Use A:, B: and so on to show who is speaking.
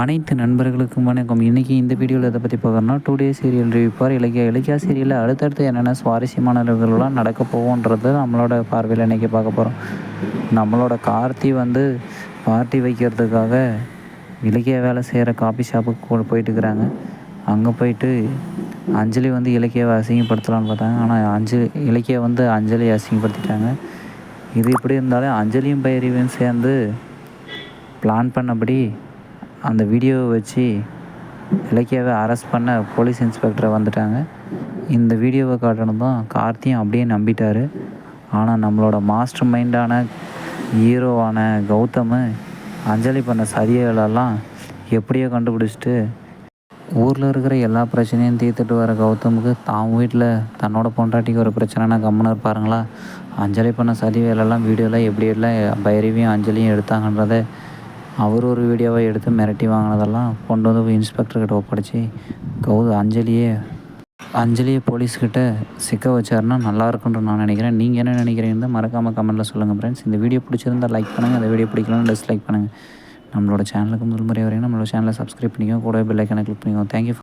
A: அனைத்து நண்பர்களுக்கும் வணக்கம். இன்றைக்கி இந்த வீடியோவில் எதை பற்றி பார்க்குறோம்னா டூ டே சீரியல் ரிவிப்பார் இலக்கிய இலக்கியா சீரியலில் அடுத்தடுத்து என்னென்ன சுவாரஸ்யமான நிகழ்வுகள்லாம் நடக்க போகுன்றது நம்மளோட பார்வையில் இன்றைக்கி பார்க்க போகிறோம் நம்மளோட கார்த்தி வந்து பார்ட்டி வைக்கிறதுக்காக இலக்கிய வேலை செய்கிற காஃபி ஷாப்புக்கு கூட இருக்கிறாங்க அங்கே போயிட்டு அஞ்சலி வந்து இலக்கியாவை அசிங்கப்படுத்தலான்னு பார்த்தாங்க. ஆனால் அஞ்சலி இலக்கியா வந்து அஞ்சலி அசிங்கப்படுத்திட்டாங்க. இது இப்படி இருந்தாலும் அஞ்சலியும் பைரவியும் சேர்ந்து பிளான் பண்ணபடி அந்த வீடியோவை வச்சு இலக்கியாவை அரெஸ்ட் பண்ண போலீஸ் இன்ஸ்பெக்டரை வந்துட்டாங்க. இந்த வீடியோவை காட்டணும் தான் கார்த்தியும் அப்படியே நம்பிட்டார். ஆனால் நம்மளோட மாஸ்டர் மைண்டான ஹீரோவான கௌதம் அஞ்சலி பண்ண சதிகளெல்லாம் எப்படியோ கண்டுபிடிச்சிட்டு ஊரில் இருக்கிற எல்லா பிரச்சனையும் தீர்த்துட்டு வர கௌதமுக்கு தான் வீட்டில் தன்னோட பொண்டாட்டிக்கு ஒரு பிரச்சனைனா கம்முன்னு இருப்பாருங்களா? அஞ்சலி பண்ண சதி வேலைலாம் வீடியோலாம் எப்படியெல்லாம் பைரவியும் அஞ்சலியும் எடுத்தாங்கன்றதை அவர் ஒரு வீடியோவை எடுத்து மிரட்டி வாங்கினதெல்லாம் கொண்டு வந்து இன்ஸ்பெக்டர்கிட்ட ஒப்படைச்சி கௌத அஞ்சலியே அஞ்சலியை போலீஸ்கிட்ட சிக்க வச்சாருன்னா நல்லா இருக்கும்னு நான் நினைக்கிறேன். நீங்கள் என்ன நினைக்கிறீங்கன்னு மறக்காமல் கமெண்ட்டில் சொல்லுங்கள் ஃப்ரெண்ட்ஸ் இந்த வீடியோ பிடிச்சிருந்தால் லைக் பண்ணுங்கள் அந்த வீடியோ பிடிக்கலன்னு டிஸ்லைக் பண்ணுங்கள் நம்மளோட சேனலுக்கு முதல் முறை வரையும் நம்மளோட சேனலை சப்ஸ்கிரைப் பண்ணிக்கோ கூட பெல் கிளிக் பண்ணிக்கோ தேங்க்யூ